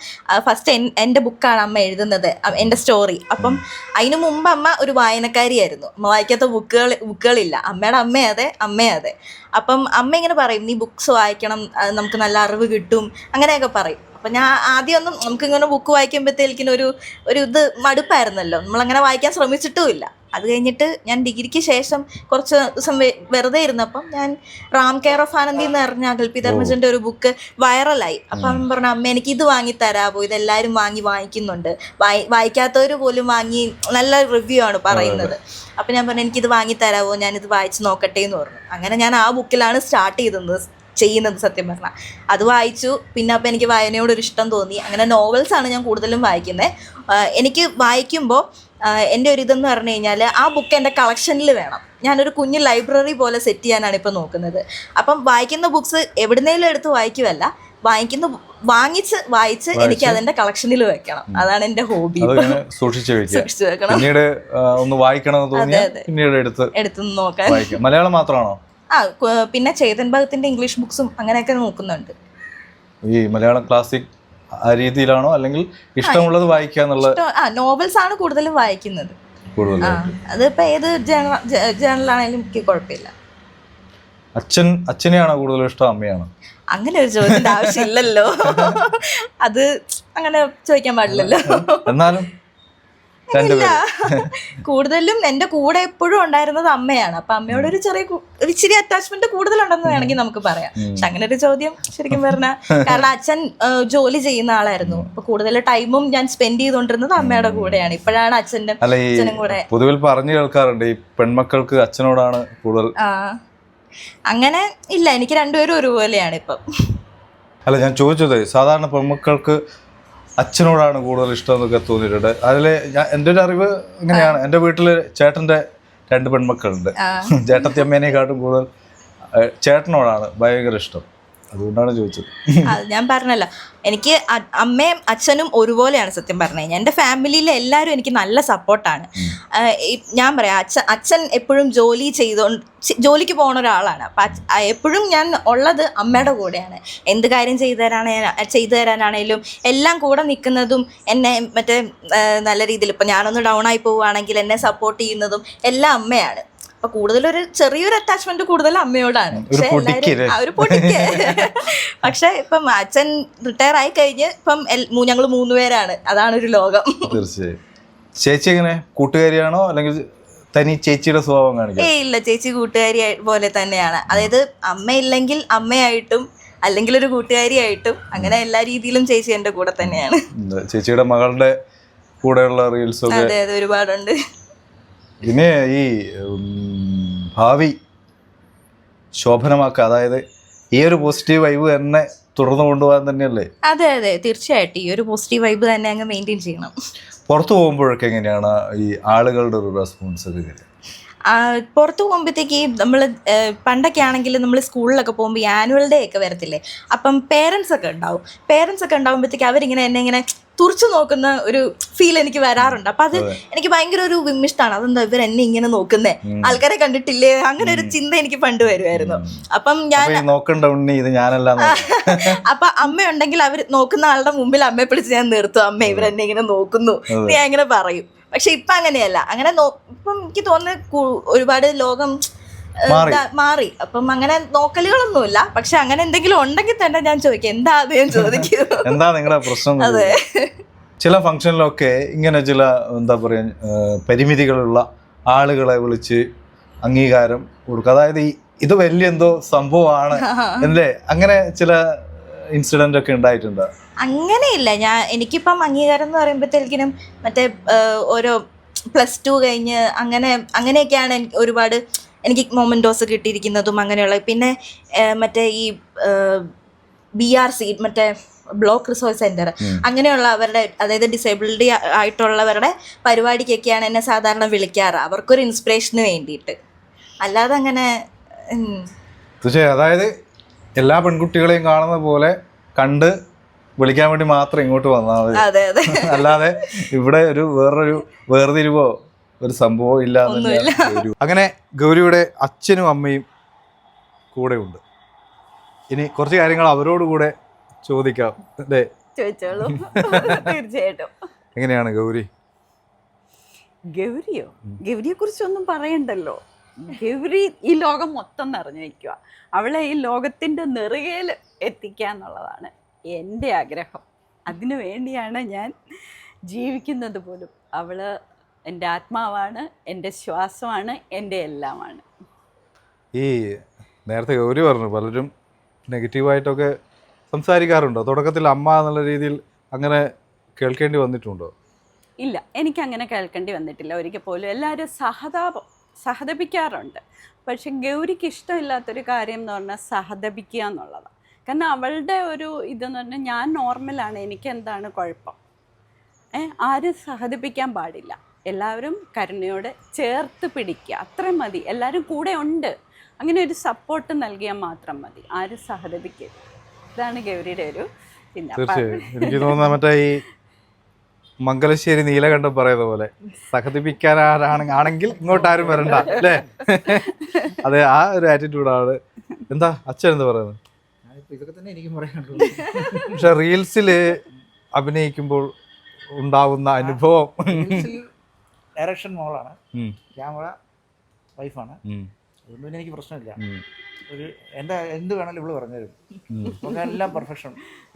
ഫസ്റ്റ് എന്റെ ബുക്കാണ് അമ്മ എഴുതുന്നത് എന്റെ എന്റെ സ്റ്റോറി അപ്പം അതിനു മുമ്പ് അമ്മ ഒരു വായനക്കാരിയായിരുന്നു. അമ്മ വായിക്കാത്ത ബുക്കുകൾ ബുക്കുകളില്ല. അമ്മയുടെ അമ്മയതെ അമ്മയതെ അമ്മ അതെ. അപ്പം അമ്മ ഇങ്ങനെ പറയും നീ ബുക്സ് വായിക്കണം നമുക്ക് നല്ല അറിവ് കിട്ടും. അങ്ങനെയൊക്കെ പറയും. അപ്പം ഞാൻ ആദ്യമൊന്നും നമുക്കിങ്ങനെ ബുക്ക് വായിക്കുമ്പോഴത്തേക്കിനും ഒരു ഒരു ഇത് മടുപ്പായിരുന്നല്ലോ. നമ്മളങ്ങനെ വായിക്കാൻ ശ്രമിച്ചിട്ടുമില്ല. അത് കഴിഞ്ഞിട്ട് ഞാൻ ഡിഗ്രിക്ക് ശേഷം കുറച്ച് ദിവസം വെറുതെ ഇരുന്നപ്പം ഞാൻ റാം കെയർ ഓഫ് ആനന്ദി എന്ന് പറഞ്ഞ അകൽപി ധർമ്മജന്റെ ഒരു ബുക്ക് വൈറലായി. അപ്പം അമ്മ പറഞ്ഞു അമ്മ എനിക്ക് ഇത് വാങ്ങി തരാമോ ഇതെല്ലാവരും വാങ്ങി വാങ്ങിക്കുന്നുണ്ട്. വായി വായിക്കാത്തവർ പോലും വാങ്ങി നല്ല റിവ്യൂ ആണ് പറയുന്നത്. അപ്പം ഞാൻ പറഞ്ഞു എനിക്കിത് വാങ്ങി തരാമോ ഞാനിത് വായിച്ച് നോക്കട്ടെ എന്ന് പറഞ്ഞു. അങ്ങനെ ഞാൻ ആ ബുക്കിലാണ് സ്റ്റാർട്ട് ചെയ്തത്. ചെയ്യുന്നത് സത്യം പറഞ്ഞാൽ അത് വായിച്ചു പിന്നെ അപ്പം എനിക്ക് വായനയോട് ഒരു ഇഷ്ടം തോന്നി. അങ്ങനെ നോവൽസാണ് ആണ് ഞാൻ കൂടുതലും വായിക്കുന്നത് എനിക്ക് വായിക്കുമ്പോൾ എന്റെ ഒരു ഇതെന്ന് പറഞ്ഞു കഴിഞ്ഞാൽ ആ ബുക്ക് എന്റെ കളക്ഷനിൽ വേണം. ഞാനൊരു കുഞ്ഞ് ലൈബ്രറി പോലെ സെറ്റ് ചെയ്യാനാണ് ഇപ്പോൾ നോക്കുന്നത്. അപ്പം വായിക്കുന്ന ബുക്ക്സ് എവിടുന്നേലും എടുത്ത് വായിക്കുമല്ല വാങ്ങിക്കുന്ന വാങ്ങിച്ച് വായിച്ച് എനിക്ക് അതിന്റെ കളക്ഷനിൽ വെക്കണം. അതാണ് എന്റെ ഹോബി സൂക്ഷിച്ചു വെക്കണം. പിന്നീട് ഒന്ന് അതെ. പിന്നീട് എടുത്ത് എടുത്ത് നോക്കാൻ. മലയാളം മാത്രമാണോ? ആ പിന്നെ ചേതൻ ഭഗത്തിന്റെ ഇംഗ്ലീഷ് ബുക്സും അങ്ങനെയൊക്കെ നോക്കുന്നുണ്ട്. ഈ മലയാളം ക്ലാസിക് ആ രീതിയിലാണോ? അല്ലെങ്കിൽ ഇഷ്ടമുള്ളത് വായിക്കുക എന്നുള്ള ആ നോവൽസ് ആണ് കൂടുതലും വായിക്കുന്നത്. അതിപ്പോ ഏത് ജേണലാണെങ്കിലും എനിക്ക് കുഴപ്പമില്ല. അച്ഛൻ അച്ഛനെയാണോ കൂടുതൽ ഇഷ്ടം അമ്മയാണോ? അങ്ങനെ ഒരു ചോദ്യത്തിന്റെ ആവശ്യമില്ലല്ലോ. അത് അങ്ങനെ ചോദിക്കാൻ പാടില്ലല്ലോ. എന്നാലും കൂടുതലും എന്റെ കൂടെ എപ്പോഴും ഉണ്ടായിരുന്നത് അമ്മയാണ്. അപ്പൊ അമ്മയോട് ഒരു ചെറിയ ഒരു ഇച്ചിരി അറ്റാച്ച്മെന്റ് കൂടുതലുണ്ടെന്ന് വേണമെങ്കിൽ നമുക്ക് പറയാം. പക്ഷെ അങ്ങനെ ഒരു ചോദ്യം ശരിക്കും പറഞ്ഞ കാരണം അച്ഛൻ ജോലി ചെയ്യുന്ന ആളായിരുന്നു. അപ്പൊ കൂടുതൽ ടൈമും ഞാൻ സ്പെൻഡ് ചെയ്തുകൊണ്ടിരുന്നത് അമ്മയുടെ കൂടെയാണ്. ഇപ്പോഴാണ് അച്ഛന്റെ അച്ഛനും കൂടെ. പൊതുവിൽ പറഞ്ഞു കേൾക്കാറുണ്ട് ഈ പെൺമക്കൾക്ക് അച്ഛനോടാണ് കൂടുതൽ ആ. അങ്ങനെ ഇല്ല എനിക്ക് രണ്ടുപേരും ഒരുപോലെയാണ് ഇപ്പം. അല്ല ഞാൻ ചോദിച്ചത് സാധാരണ പെൺമക്കൾക്ക് അച്ഛനോടാണ് കൂടുതൽ ഇഷ്ടം എന്നൊക്കെ തോന്നിയിട്ടുണ്ട്. അതിൽ ഞാൻ എന്റെ ഒരു അറിവ് ഇങ്ങനെയാണ്. എന്റെ വീട്ടിൽ ചേട്ടന്റെ രണ്ട് പെൺമക്കളുണ്ട്. ചേട്ടത്തി അമ്മേനെക്കാട്ടും കൂടുതൽ ചേട്ടനോടാണ് ഭയങ്കര ഇഷ്ടം. അതുകൊണ്ടാണ് ചോദിച്ചത്. ഞാൻ പറഞ്ഞല്ലോ. എനിക്ക് അമ്മയും അച്ഛനും ഒരുപോലെയാണ് സത്യം പറഞ്ഞു കഴിഞ്ഞാൽ. എന്റെ ഫാമിലിയിലെ എല്ലാവരും എനിക്ക് നല്ല സപ്പോർട്ടാണ്. ഞാൻ പറയാം അച്ഛൻ അച്ഛൻ എപ്പോഴും ജോലി ചെയ്തോണ്ട് ചെ- ജോലിക്ക് പോകുന്ന ഒരാളാണ്. അപ്പം എപ്പോഴും ഞാൻ ഉള്ളത് അമ്മയുടെ കൂടെയാണ്. എന്ത് കാര്യം ചെയ്തു തരാണേ ചെയ്തു തരാനാണേലും എല്ലാം കൂടെ നിൽക്കുന്നതും എന്നെ മറ്റേ നല്ല രീതിയിൽ ഇപ്പം ഞാനൊന്ന് ഡൗൺ ആയി പോവുകയാണെങ്കിൽ എന്നെ സപ്പോർട്ട് ചെയ്യുന്നതും എല്ലാം അമ്മയാണ്. അപ്പൊ കൂടുതലൊരു ചെറിയൊരു അറ്റാച്ച്മെന്റ് കൂടുതൽ അമ്മയോടാണ്. പക്ഷെ എല്ലാവരും ഒരു പൊടിക്ക്. പക്ഷെ ഇപ്പം അച്ഛൻ റിട്ടയർ ആയി കഴിഞ്ഞ് ഇപ്പം ഞങ്ങൾ മൂന്ന് പേരാണ്. അതാണ് ഒരു ലോകം. തീർച്ചയായും. ചേച്ചി എങ്ങനെ? കൂട്ടുകാരിയാണോ അല്ലെങ്കിൽ തനി ചേച്ചിയുടെ സ്വഭാവം ഏയ് ഇല്ല ചേച്ചി കൂട്ടുകാരി പോലെ തന്നെയാണ്. അതായത് അമ്മയില്ലെങ്കിൽ അമ്മയായിട്ടും അല്ലെങ്കിൽ ഒരു കൂട്ടുകാരിയായിട്ടും അങ്ങനെ എല്ലാ രീതിയിലും ചേച്ചി എന്റെ കൂടെ തന്നെയാണ്. ചേച്ചിയുടെ മകളുടെ കൂടെയുള്ള റീൽസ് അതെ അതെ ഒരുപാടുണ്ട്. പിന്നെ ഈ ഭാവി ശോഭനമാക്കുക. അതായത് ഈ ഒരു പോസിറ്റീവ് വൈബ് തന്നെ തുടർന്നു കൊണ്ടുപോകാൻ തന്നെയല്ലേ? അതെ അതെ. തീർച്ചയായിട്ടും. ഈ ഒരു പോസിറ്റീവ് വൈബ് തന്നെ അങ്ങ് മെയിന്റെയിൻ ചെയ്യണം. പുറത്തു പോകുമ്പോഴൊക്കെ എങ്ങനെയാണ് ഈ ആളുകളുടെ ഒരു റെസ്പോൺസ് പുറത്ത് പോകുമ്പോഴത്തേക്ക് നമ്മൾ പണ്ടൊക്കെ ആണെങ്കിൽ നമ്മൾ സ്കൂളിലൊക്കെ പോകുമ്പോൾ ഈ ആനുവൽ ഡേ ഒക്കെ വരത്തില്ലേ? അപ്പം പേരൻസ് ഒക്കെ ഉണ്ടാവും. പേരൻസ് ഒക്കെ ഉണ്ടാകുമ്പോഴത്തേക്ക് അവരിങ്ങനെ എന്നെ ഇങ്ങനെ തുറച്ചു നോക്കുന്ന ഒരു ഫീൽ എനിക്ക് വരാറുണ്ട്. അപ്പൊ അത്. എനിക്ക് ഭയങ്കര ഒരു വിമ്മിഷ്ടാണ്. അതെന്താ ഇവർ എന്നെ ഇങ്ങനെ നോക്കുന്നേ? ആൾക്കാരെ കണ്ടിട്ടില്ലേ? അങ്ങനെ ഒരു ചിന്ത എനിക്ക് പണ്ട് വരുമായിരുന്നു അപ്പം ഞാൻ നോക്കണ്ട ഉണ്ണി ഇത് ഞാനല്ല അപ്പൊ അമ്മയുണ്ടെങ്കിൽ അവർ നോക്കുന്ന ആളുടെ മുമ്പിൽ അമ്മയെ പിടിച്ച് ഞാൻ നിർത്തും. അമ്മ ഇവർ എന്നെ ഇങ്ങനെ നോക്കുന്നു. ഞാൻ ഇങ്ങനെ പറയും. പക്ഷെ ഇപ്പൊ അങ്ങനെയല്ല അങ്ങനെ ഇപ്പം എനിക്ക് തോന്നുന്നു ഒരുപാട് ലോകം മാറി. അപ്പം അങ്ങനെ നോക്കലുകളൊന്നുമില്ല. പക്ഷെ അങ്ങനെ എന്തെങ്കിലും ഉണ്ടെങ്കിൽ തന്നെ ഞാൻ ചോദിക്കും എന്താ അത്? ഞാൻ ചോദിക്കും. എന്താ നിങ്ങളുടെ പ്രശ്നം അതെ. ചില ഫംഗ്ഷനിലൊക്കെ ഇങ്ങനെ ചില എന്താ പറയുക പരിമിതികളുള്ള ആളുകളെ വിളിച്ച് അംഗീകാരം കൊടുക്കുക അതായത് ഇത് വലിയ എന്തോ സംഭവമാണ് അല്ലേ? അങ്ങനെ ചില ഇൻസിഡന്റ് ഒക്കെ ഉണ്ടായിട്ടുണ്ട്? അങ്ങനെയില്ല. ഞാൻ എനിക്കിപ്പം അംഗീകാരം എന്ന് പറയുമ്പോഴത്തേക്കിനും മറ്റേ ഓരോ പ്ലസ് ടു കഴിഞ്ഞ് അങ്ങനെ അങ്ങനെയൊക്കെയാണ് എനിക്ക് ഒരുപാട് എനിക്ക് മൊമെന്റോസ് കിട്ടിയിരിക്കുന്നതും അങ്ങനെയുള്ള പിന്നെ മറ്റേ ഈ ബി ആർ സി മറ്റേ ബ്ലോക്ക് റിസോഴ്സ് സെന്റർ അങ്ങനെയുള്ള അവരുടെ അതായത് ഡിസേബിലിറ്റി ആയിട്ടുള്ളവരുടെ പരിപാടിക്കൊക്കെയാണ് എന്നെ സാധാരണ വിളിക്കാറ്. അവർക്കൊരു ഇൻസ്പിറേഷന് വേണ്ടിയിട്ട്. അല്ലാതെ അങ്ങനെ തീർച്ചയായും. അതായത് എല്ലാ പെൺകുട്ടികളെയും കാണുന്ന പോലെ കണ്ട് വിളിക്കാൻ വേണ്ടി മാത്രം ഇങ്ങോട്ട് വന്നാൽ മതി. അല്ലാതെ ഇവിടെ ഒരു വേറൊരു വേർതിരിവോ ഒരു സംഭവം ഇല്ല. അങ്ങനെ ഗൗരിയുടെ അച്ഛനും അമ്മയും കൂടെ ഉണ്ട് ഇനി കുറച്ച് കാര്യങ്ങൾ അവരോട് കൂടെ ചോദിക്കാം. അല്ലേ? ചോദിച്ചോളൂ. തീർച്ചയായിട്ടും. എങ്ങനെയാണ് ഗൗരി? ഗൗരിയോ? ഗൗരിയെ കുറിച്ചൊന്നും പറയണ്ടല്ലോ. ഗൗരി ഈ ലോകം മൊത്തം നിറഞ്ഞു നിൽക്കുക അവളെ ഈ ലോകത്തിന്റെ നെറുകയിൽ എത്തിക്കുക എന്നുള്ളതാണ് എന്റെ ആഗ്രഹം. അതിനു വേണ്ടിയാണ് ഞാൻ ജീവിക്കുന്നത് പോലും. അവൾ എന്റെ ആത്മാവാണ് എന്റെ ശ്വാസമാണ് എന്റെ എല്ലാമാണ്. ഈ നേരത്തെ ഗൗരി പറഞ്ഞു പലരും നെഗറ്റീവായിട്ടൊക്കെ സംസാരിക്കാറുണ്ടോ? തുടക്കത്തിൽ അമ്മ എന്നുള്ള രീതിയിൽ അങ്ങനെ കേൾക്കേണ്ടി വന്നിട്ടുണ്ടോ? ഇല്ല എനിക്ക് അങ്ങനെ കേൾക്കേണ്ടി വന്നിട്ടില്ല. ഒരിക്കൽ പോലും എല്ലാവരും സഹതാപം സഹതപിക്കാറുണ്ട്. പക്ഷെ ഗൗരിക്ക് ഇഷ്ടമില്ലാത്തൊരു കാര്യം എന്ന് പറഞ്ഞാൽ സഹതപിക്കുക എന്നുള്ളതാണ്. കാരണം അവളുടെ ഒരു ഇതെന്ന് പറഞ്ഞാൽ ഞാൻ നോർമലാണ് എനിക്ക് എന്താണ് കുഴപ്പം? ഏ ആരും സഹതപിക്കാൻ പാടില്ല. എല്ലാവരും കരുണയോടെ ചേർത്ത് പിടിക്കുക. അത്രയും മതി. എല്ലാവരും കൂടെ ഉണ്ട്. അങ്ങനെ ഒരു സപ്പോർട്ട് നൽകിയാൽ മാത്രം മതി. ആരും സഹതപിക്കരുത്. ഇതാണ് ഗൗരിയുടെ ഒരു തീർച്ചയായും. എനിക്ക് തോന്നുന്ന മറ്റേ ഈ മംഗലശ്ശേരി നീലകണ്ഠം പറയുന്ന പോലെ സഹതിപ്പിക്കാൻ ആണെങ്കിൽ ഇങ്ങോട്ട് ആരും വരണ്ട അല്ലേ? അതെ ആ ഒരു ആറ്റിറ്റ്യൂഡാണ് എന്താ? അച്ഛൻ എന്താ പറയുന്നത്? ഞാനിപ്പോ ഇതൊക്കെ തന്നെ എനിക്കും പറയാനുള്ളൂ. പക്ഷെ റീൽസിൽ അഭിനയിക്കുമ്പോൾ ഉണ്ടാവുന്ന അനുഭവം. ഡയറക്ഷൻ മോളാണ്. ക്യാമറ വൈഫാണ്. അതുകൊണ്ട് പിന്നെ എനിക്ക് പ്രശ്നമില്ല. ഒരു എന്താ എന്ത് വേണമെങ്കിലും ഇവൾ പറഞ്ഞുതരും. നമുക്ക് എല്ലാം പെർഫെക്ഷൻ.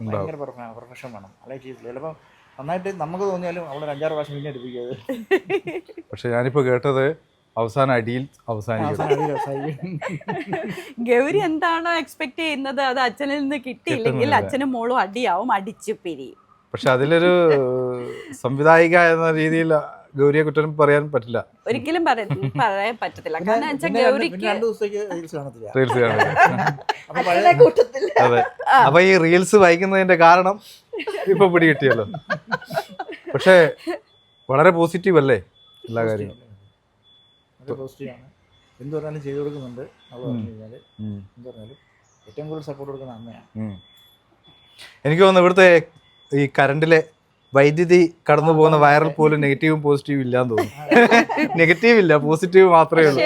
ഭയങ്കര പെർഫെക്ഷൻ വേണം. അല്ലെങ്കിൽ ചെയ്തില്ല ചിലപ്പോൾ നന്നായിട്ട് നമുക്ക് തോന്നിയാലും അവളെ അഞ്ചാറ് പ്രാവശ്യം പിന്നെ എടുപ്പിക്കുന്നത് പക്ഷെ ഞാനിപ്പോ കേട്ടത് അവസാന അടിയിൽ അവസാനിക്കും. ഗൗരി എന്താണോ എക്സ്പെക്ട് ചെയ്യുന്നത് അത് അച്ഛനിൽ നിന്ന് കിട്ടിയില്ലെങ്കിൽ. അച്ഛനും മോളും അടിയാവും അടിച്ചു പിരിയും. പക്ഷെ അതിലൊരു സംവിധായിക എന്ന രീതിയിൽ ഗൗരിയെ കുറ്റം പറയാൻ പറ്റില്ല. ഒരിക്കലും പറയ- പറയാൻ പറ്റത്തില്ല. കാരണം ഗൗരിക്ക് രണ്ട് ദിവസത്തേക്ക് റീൽസ് കാണത്തില്ല. റീൽസ് കാണുന്നത് അപ്പൊ പഴയ അതെ. അപ്പൊ ഈ റീൽസ് വായിക്കുന്നതിന്റെ കാരണം ഇപ്പൊ പിടി കിട്ടിയല്ലോ പക്ഷേ വളരെ പോസിറ്റീവ് അല്ലേ എല്ലാ കാര്യങ്ങളും? എന്ത് പറഞ്ഞാലും ചെയ്തു കൊടുക്കുന്നുണ്ട്. അവൾ പറഞ്ഞു കഴിഞ്ഞാൽ ഉം, എന്ത് പറഞ്ഞാലും ഏറ്റവും കൂടുതൽ സപ്പോർട്ട് കൊടുക്കുന്ന അമ്മയാണ്. എനിക്ക് തോന്നുന്നു ഇവിടുത്തെ ഈ കറണ്ടിലെ വൈദ്യുതി കടന്നു പോകുന്ന വൈറൽ പോലും നെഗറ്റീവും പോസിറ്റീവും ഇല്ലാന്ന് തോന്നുന്നു. നെഗറ്റീവ് ഇല്ല പോസിറ്റീവ് മാത്രമേ ഉള്ളൂ.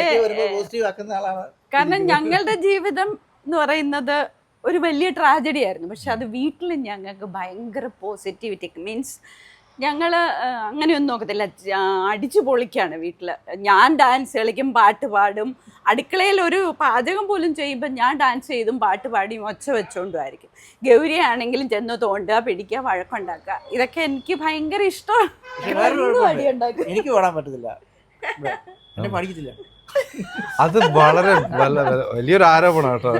കാരണം ഞങ്ങളുടെ ജീവിതം എന്ന് പറയുന്നത് ഒരു വലിയ ട്രാജഡി ആയിരുന്നു. പക്ഷെ അത് വീട്ടിൽ ഞങ്ങൾക്ക് ഭയങ്കര പോസിറ്റിവിറ്റി മീൻസ് ഞങ്ങൾ അങ്ങനെയൊന്നും നോക്കത്തില്ല. അടിച്ചു പൊളിക്കാണ് വീട്ടിൽ ഞാൻ ഡാൻസ് കളിക്കും പാട്ട് പാടും. അടുക്കളയിൽ ഒരു പാചകം പോലും ചെയ്യുമ്പോൾ ഞാൻ ഡാൻസ് ചെയ്തും പാട്ട് പാടിയും ഒച്ച വെച്ചുകൊണ്ടുമായിരിക്കും ഗൗരിയാണെങ്കിലും ഗൗരി ആണെങ്കിലും ചെന്ന് തോണ്ടുക പിടിക്കുക വഴക്കുണ്ടാക്കുക. ഇതൊക്കെ എനിക്ക് ഭയങ്കര ഇഷ്ടമാണ്. എനിക്ക് പാടാൻ പറ്റത്തില്ല. പഠിക്കത്തില്ല. അത് വളരെ വലിയൊരു ആരോപണം കേട്ടോ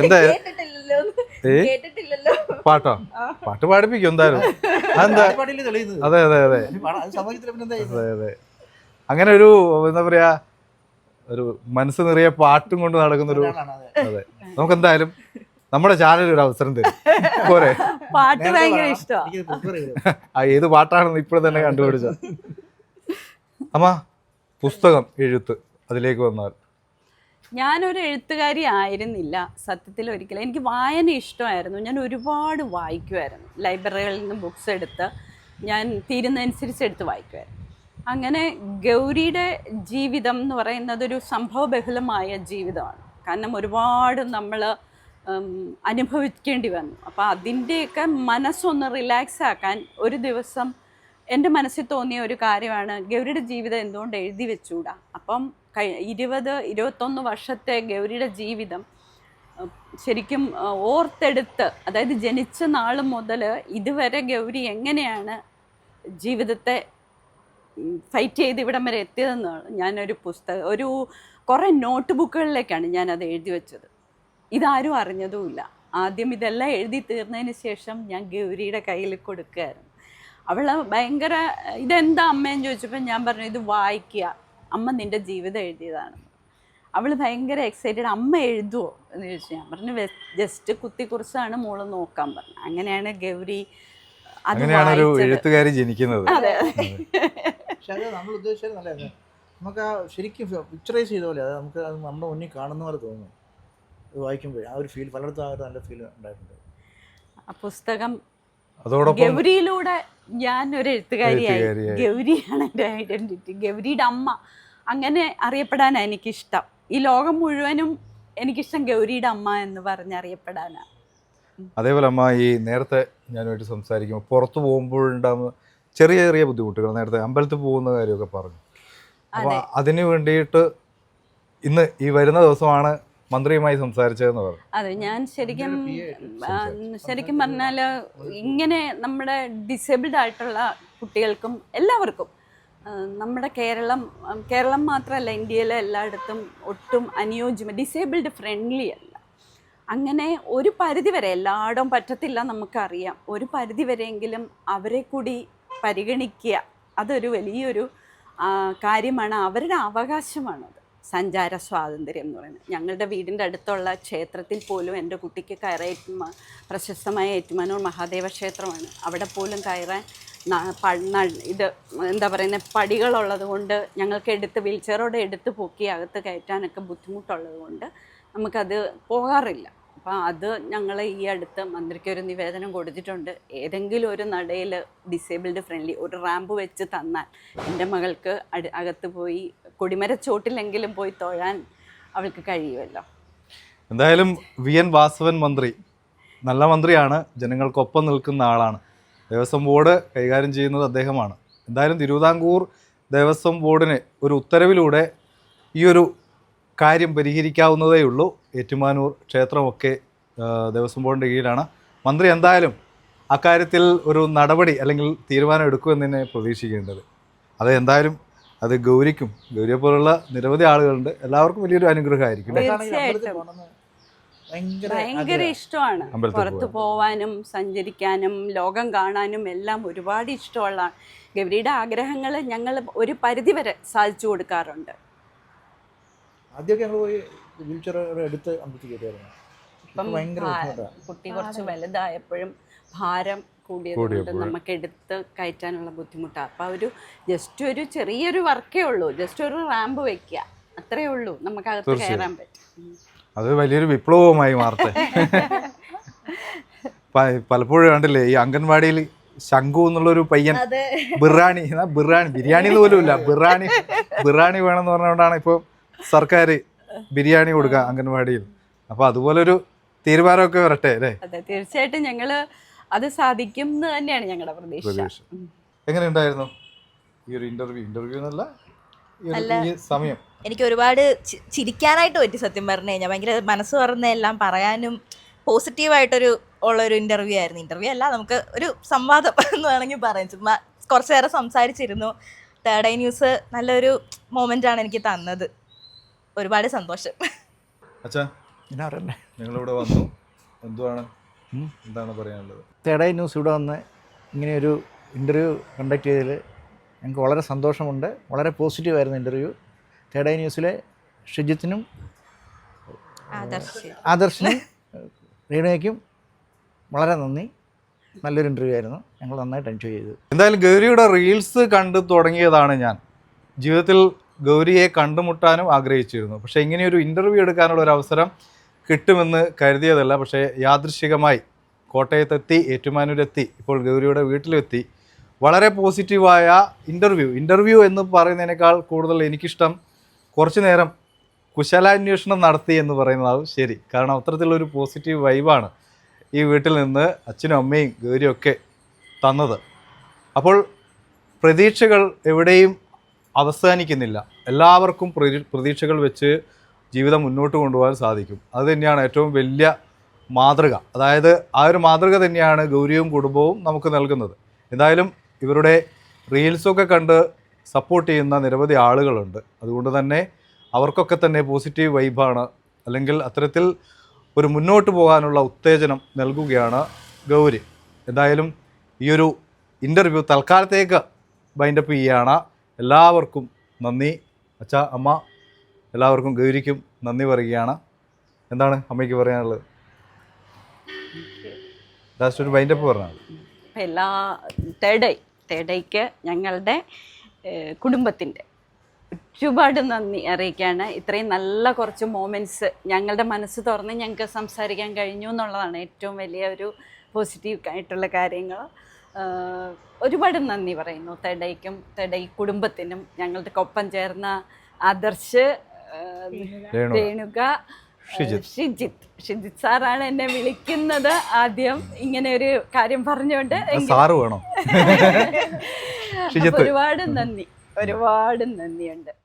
എന്താ? കേട്ടിട്ടില്ലല്ലോ. പാട്ടോ? പാട്ട് പാടിപ്പിക്കും എന്തായാലും. അതെന്താ? അതെ അതെ അതെ. അത് അത് അങ്ങനെ ഒരു എന്താ പറയാ ഒരു മനസ്സ് നിറയെ പാട്ടും കൊണ്ട് നടക്കുന്ന ഒരു അതെ. നമുക്ക് എന്തായാലും നമ്മുടെ ചാനലിൽ ഒരു അവസരം തരും. പോരെ. പാട്ട് ഭയങ്കര ഇഷ്ടമാണ് ഏത് പാട്ടാണെന്ന് ഇപ്പോഴും തന്നെ കണ്ടുപിടിച്ച. അമ്മ പുസ്തകം എഴുത്ത് അതിലേക്ക് വന്നാൽ. ഞാനൊരു എഴുത്തുകാരി ആയിരുന്നില്ല സത്യത്തിൽ ഒരിക്കലും. എനിക്ക് വായന ഇഷ്ടമായിരുന്നു. ഞാൻ ഒരുപാട് വായിക്കുമായിരുന്നു. ലൈബ്രറികളിൽ നിന്ന് ബുക്സ് എടുത്ത് ഞാൻ തീരുന്നതനുസരിച്ച് എടുത്ത് വായിക്കുമായിരുന്നു. അങ്ങനെ ഗൗരിയുടെ ജീവിതം എന്ന് പറയുന്നത് ഒരു സംഭവബഹുലമായ ജീവിതമാണ്. കാരണം ഒരുപാട് നമ്മൾ അനുഭവിക്കേണ്ടി വന്നു. അപ്പോൾ അതിന്റെയൊക്കെ മനസ്സൊന്ന് റിലാക്സ് ആക്കാൻ ഒരു ദിവസം എന്റെ മനസ്സിൽ തോന്നിയ ഒരു കാര്യമാണ് ഗൗരിയുടെ ജീവിതം എന്തുകൊണ്ട് എഴുതി വെച്ചുകൂടാ അപ്പം കഴി ഇരുപത് ഇരുപത്തൊന്ന് വർഷത്തെ ഗൗരിയുടെ ജീവിതം ശരിക്കും ഓർത്തെടുത്ത് അതായത് ജനിച്ച നാൾ മുതൽ ഇതുവരെ ഗൗരി എങ്ങനെയാണ് ജീവിതത്തെ ഫൈറ്റ് ചെയ്ത് ഇവിടം വരെ എത്തിയതെന്നാണ് ഞാനൊരു പുസ്തകം ഒരു കുറേ നോട്ട് ബുക്കുകളിലേക്കാണ് ഞാനത് എഴുതി വെച്ചത്. ഇതാരും അറിഞ്ഞതുമില്ല. ആദ്യം ഇതെല്ലാം എഴുതി തീർന്നതിന് ശേഷം ഞാൻ ഗൗരിയുടെ കയ്യിൽ കൊടുക്കുകയായിരുന്നു. അവൾ ഭയങ്കര ഇതെന്താ അമ്മയെന്ന് ചോദിച്ചപ്പോൾ ഞാൻ പറഞ്ഞു ഇത് വായിക്കുക. അമ്മ നിന്റെ ജീവിതം എഴുതിയതാണ്. അവൾ ഭയങ്കര എക്സൈറ്റഡ് അമ്മ എഴുതുമോ എന്ന് ചോദിച്ചു. ഞാൻ പറഞ്ഞു ജസ്റ്റ് കുത്തിക്കുറിച്ചാണ് മോൾ നോക്കാൻ പറഞ്ഞു അങ്ങനെയാണ് ഗൗരി അത് അങ്ങനെയാണ് ഒരു. എഴുത്തുകാരി ജനിക്കുന്നത്. അതെ പക്ഷെ അത് നമ്മൾ ഉദ്ദേശിച്ചത് നല്ലതാണ് നമുക്ക് ആ ശരിക്കും പിക്ചറൈസ് ചെയ്ത പോലെ അത് നമുക്ക് അത് നമ്മുടെ മുന്നിൽ കാണുന്ന പോലെ തോന്നുന്നു വായിക്കുമ്പോഴേ. വായിക്കുമ്പോൾ ആ ഒരു ഫീൽ പലയിടത്തും ആ ഒരു നല്ല ഫീൽ ഉണ്ടായിട്ടുണ്ട്. ആ പുസ്തകം അതോടൊപ്പം ഗൗരിയിലൂടെ ഞാൻ ഒരു എഴുത്തുകാരിയായി. എഴുത്തുകാരിയായി. ഗൗരിയാണ് എന്റെ ഐഡന്റിറ്റി ഗൗരിയുടെ അമ്മ. അങ്ങനെ അറിയപ്പെടാനാണ് എനിക്കിഷ്ടം. ഈ ലോകം മുഴുവനും എനിക്കിഷ്ടം ഗൗരിയുടെ അമ്മ എന്ന് പറഞ്ഞ് അറിയപ്പെടാനാണ് അതേപോലെ അമ്മ ഈ നേരത്തെ ഞാനുമായിട്ട് സംസാരിക്കുമ്പോൾ പുറത്തു പോകുമ്പോഴുണ്ടാകുന്ന ചെറിയ ചെറിയ ബുദ്ധിമുട്ടുകൾ നേരത്തെ അമ്പലത്തിൽ പോകുന്ന കാര്യമൊക്കെ പറഞ്ഞു. അപ്പോൾ അതിന് വേണ്ടിയിട്ട് ഇന്ന് ഈ വരുന്ന ദിവസമാണ് മന്ത്രിയുമായി സംസാരിച്ചതെന്ന് പറഞ്ഞു. അതെ ഞാൻ ശരിക്കും ശരിക്കും പറഞ്ഞാൽ ഇങ്ങനെ നമ്മുടെ ഡിസേബിൾഡ് ആയിട്ടുള്ള കുട്ടികൾക്കും എല്ലാവർക്കും നമ്മുടെ കേരളം കേരളം മാത്രമല്ല ഇന്ത്യയിലെ എല്ലായിടത്തും ഒട്ടും അനുയോജ്യം ഡിസേബിൾഡ് ഫ്രണ്ട്ലി അല്ല. അങ്ങനെ ഒരു പരിധിവരെ എല്ലായിടവും പറ്റത്തില്ല നമുക്കറിയാം ഒരു പരിധിവരെയെങ്കിലും അവരെ കൂടി പരിഗണിക്കുക അതൊരു വലിയൊരു കാര്യമാണ് അവരുടെ അവകാശമാണത്. സഞ്ചാര സ്വാതന്ത്ര്യം എന്ന് പറയുന്നത്. ഞങ്ങളുടെ വീടിന്റെ അടുത്തുള്ള ക്ഷേത്രത്തിൽ പോലും എന്റെ കുട്ടിക്ക് കയറേറ്റുമ പ്രശസ്തമായ ഏറ്റുമാനൂർ മഹാദേവ ക്ഷേത്രമാണ്. അവിടെ പോലും കയറാൻ ഇത് എന്താ പറയുന്നത് പടികളുള്ളത് കൊണ്ട് ഞങ്ങൾക്ക് എടുത്ത് വീൽചെയറോടെ എടുത്ത് പൊക്കി അകത്ത് കയറ്റാനൊക്കെ ബുദ്ധിമുട്ടുള്ളത് കൊണ്ട് നമുക്കത് പോകാറില്ല. അപ്പോൾ അത് ഞങ്ങൾ ഈ അടുത്ത് മന്ത്രിക്ക് ഒരു നിവേദനം കൊടുത്തിട്ടുണ്ട്. ഏതെങ്കിലും ഒരു നടയിൽ ഡിസേബിൾഡ് ഫ്രണ്ട്ലി ഒരു റാമ്പ് വെച്ച് തന്നാൽ എന്റെ മകൾക്ക് അകത്ത് പോയി കൊടിമരച്ചോട്ടിലെങ്കിലും പോയി തൊഴാൻ അവൾക്ക് കഴിയുമല്ലോ. എന്തായാലും വി എൻ വാസവൻ മന്ത്രി നല്ല മന്ത്രിയാണ് ജനങ്ങൾക്കൊപ്പം നിൽക്കുന്ന ആളാണ്. ദേവസ്വം ബോർഡ് കൈകാര്യം ചെയ്യുന്നത് അദ്ദേഹമാണ്. എന്തായാലും തിരുവിതാംകൂർ ദേവസ്വം ബോർഡിന് ഒരു ഉത്തരവിലൂടെ ഈ ഒരു കാര്യം പരിഹരിക്കാവുന്നതേ ഉള്ളൂ. ഏറ്റുമാനൂർ ക്ഷേത്രമൊക്കെ ദേവസ്വം ബോർഡിന്റെ കീഴിലാണ്. മന്ത്രി എന്തായാലും അക്കാര്യത്തിൽ ഒരു നടപടി അല്ലെങ്കിൽ തീരുമാനം എടുക്കുമെന്ന് തന്നെ പ്രതീക്ഷിക്കേണ്ടത്. അത് എന്തായാലും അത് ഗൗരിക്കും. ഗൗരിയെ പോലുള്ള നിരവധി ആളുകളുണ്ട്. എല്ലാവർക്കും വലിയൊരു അനുഗ്രഹമായിരിക്കും ഭയങ്കര ഇഷ്ടമാണ്. പുറത്തു പോവാനും സഞ്ചരിക്കാനും ലോകം കാണാനും എല്ലാം ഒരുപാട് ഇഷ്ടമുള്ള ഗൗരിയുടെ ആഗ്രഹങ്ങൾ ഞങ്ങൾ ഒരു പരിധി വരെ സാധിച്ചു കൊടുക്കാറുണ്ട്. ആദ്യമൊക്കെ ഞങ്ങൾ പോയി വീൽ ചെയർ എടുത്ത് അമ്പലത്തിൽ കയറിയായിരുന്നു. ഇപ്പം ഇപ്പം ഭയങ്കര ഭാ- കുട്ടി കുറച്ച് വലുതായപ്പോഴും ഭാരം കൂടിയത്. നമുക്ക് എടുത്ത് കയറ്റാനുള്ള ബുദ്ധിമുട്ടാണ് അപ്പോൾ ഒരു ജസ്റ്റ് ഒരു ചെറിയൊരു വർക്കേ ഉള്ളൂ. ജസ്റ്റ് ഒരു റാമ്പ് വെക്കുക അത്രേ ഉള്ളൂ. നമുക്ക് അകത്ത്. കയറാൻ പറ്റും. അത് വലിയൊരു വിപ്ലവമായി മാറട്ടെ. പലപ്പോഴും കണ്ടില്ലേ ഈ അംഗൻവാടിയിൽ ശംഖു എന്നുള്ളൊരു പയ്യൻ ബിറാണി ബിറാണി ബിരിയാണി പോലും ഇല്ല. ബിറാണി ബിറാണി വേണമെന്ന് പറഞ്ഞുകൊണ്ടാണ് ഇപ്പോൾ സർക്കാർ ബിരിയാണി കൊടുക്കുക അംഗൻവാടിയിൽ. അപ്പോൾ അതുപോലൊരു തീരുമാനമൊക്കെ വരട്ടെ അല്ലേ? തീർച്ചയായിട്ടും ഞങ്ങൾ അത് സാധിക്കും എന്ന് തന്നെയാണ് ഞങ്ങളുടെ പ്രതീക്ഷ. എങ്ങനെ ഉണ്ടായിരുന്നു? ഈ ഒരു ഇന്റർവ്യൂ ഇന്റർവ്യൂ എന്നല്ല ഈ ഒരു- സമയം. എനിക്ക് ഒരുപാട് ചിരിക്കാനായിട്ട് പറ്റി സത്യം പറഞ്ഞു കഴിഞ്ഞാൽ ഭയങ്കര മനസ്സ് തുറന്ന എല്ലാം പറയാനും പോസിറ്റീവായിട്ടൊരു ഉള്ളൊരു ഇന്റർവ്യൂ ആയിരുന്നു. ഇന്റർവ്യൂ അല്ല നമുക്ക് ഒരു സംവാദം എന്ന് വേണമെങ്കിൽ പറയാം. ചുമ്മാ കുറച്ച് നേരം സംസാരിച്ചിരുന്നു. തേർഡ് ഐ ന്യൂസ് നല്ലൊരു മൊമെന്റ് ആണ് എനിക്ക് തന്നത്. ഒരുപാട് സന്തോഷം. അച്ഛാ ഞങ്ങളിവിടെ വന്നു. എന്തുവാണ്? എന്താണ് പറയാനുള്ളത്? തേടൈ ന്യൂസ് ഇവിടെ വന്ന് ഇങ്ങനെ ഒരു ഇന്റർവ്യൂ കണ്ടക്ട് ചെയ്തതിൽ ഞങ്ങൾക്ക് വളരെ സന്തോഷമുണ്ട്. വളരെ പോസിറ്റീവായിരുന്നു ഇന്റർവ്യൂ തേടൈ ന്യൂസിലെ ഷിജിത്തിനും ആദർശ്. ആദർശിനും റീണയ്ക്കും വളരെ നന്ദി. നല്ലൊരു ഇന്റർവ്യൂ ആയിരുന്നു. ഞങ്ങൾ നന്നായിട്ട് എൻജോയ് ചെയ്തു. എന്തായാലും ഗൗരിയുടെ റീൽസ് കണ്ടു തുടങ്ങിയതാണ് ഞാൻ. ജീവിതത്തിൽ ഗൗരിയെ കണ്ടുമുട്ടാനും ആഗ്രഹിച്ചിരുന്നു. പക്ഷേ ഇങ്ങനെയൊരു ഇന്റർവ്യൂ എടുക്കാനുള്ള ഒരു അവസരം കിട്ടുമെന്ന് കരുതിയതല്ല പക്ഷേ യാദൃശികമായി കോട്ടയത്തെത്തി ഏറ്റുമാനൂരെത്തി ഇപ്പോൾ ഗൗരിയുടെ വീട്ടിലെത്തി. വളരെ പോസിറ്റീവായ ഇന്റർവ്യൂ ഇന്റർവ്യൂ എന്ന് പറയുന്നതിനേക്കാൾ കൂടുതൽ എനിക്കിഷ്ടം കുറച്ച് നേരം കുശലാന്വേഷണം നടത്തി എന്ന് പറയുന്നതാവും ശരി. കാരണം അത്തരത്തിലുള്ളൊരു പോസിറ്റീവ് വൈബാണ് ഈ വീട്ടിൽ നിന്ന് അച്ഛനും അമ്മയും ഗൗരിയൊക്കെ തന്നത്. അപ്പോൾ പ്രതീക്ഷകൾ എവിടെയും അവസാനിക്കുന്നില്ല. എല്ലാവർക്കും പ്രതീക്ഷകൾ വെച്ച് ജീവിതം മുന്നോട്ട് കൊണ്ടുപോകാൻ സാധിക്കും. അത് തന്നെയാണ് ഏറ്റവും വലിയ മാതൃക. അതായത് ആ ഒരു മാതൃക തന്നെയാണ് ഗൗരിയും കുടുംബവും നമുക്ക് നൽകുന്നത്. എന്തായാലും ഇവരുടെ റീൽസൊക്കെ കണ്ട് സപ്പോർട്ട് ചെയ്യുന്ന നിരവധി ആളുകളുണ്ട്. അതുകൊണ്ട് തന്നെ അവർക്കൊക്കെ തന്നെ പോസിറ്റീവ് വൈബാണ് അല്ലെങ്കിൽ അത്തരത്തിൽ ഒരു മുന്നോട്ട് പോകാനുള്ള ഉത്തേജനം നൽകുകയാണ് ഗൗരി. എന്തായാലും ഈ ഒരു ഇന്റർവ്യൂ തൽക്കാലത്തേക്ക് ബൈൻഡപ്പ് ചെയ്യുകയാണ്. എല്ലാവർക്കും നന്ദി. അച്ഛ അമ്മ എല്ലാവർക്കും ഗൗരിക്കും നന്ദി പറയുകയാണ്. എന്താണ് അമ്മയ്ക്ക് പറയാനുള്ളത്? ലാസ്റ്റ് ഒരു ബൈൻഡപ്പ് പറഞ്ഞാൽ എല്ലാ തേടൈ തേടൈക്ക് ഞങ്ങളുടെ കുടുംബത്തിന്റെ ഒരുപാട് നന്ദി അറിയിക്കുകയാണ്. ഇത്രയും നല്ല കുറച്ച് മോമെന്റ്സ് ഞങ്ങളുടെ മനസ്സ് തുറന്ന് ഞങ്ങൾക്ക് സംസാരിക്കാൻ കഴിഞ്ഞു എന്നുള്ളതാണ് ഏറ്റവും വലിയ ഒരു പോസിറ്റീവ് ആയിട്ടുള്ള കാര്യങ്ങൾ. ഒരുപാട് നന്ദി പറയുന്നു തെടയ്ക്കും തെടൈ കുടുംബത്തിനും ഞങ്ങളുടെ ഒപ്പം ചേർന്ന ആദർശ് രേണുക. ഷിജിത്ത്. ഷിജിത്ത് സാറാണ് എന്നെ വിളിക്കുന്നത് ആദ്യം. ഇങ്ങനെ ഒരു കാര്യം പറഞ്ഞുകൊണ്ട് സാറ് വേണോ. ഒരുപാട് നന്ദി. ഒരുപാട് നന്ദിയുണ്ട്.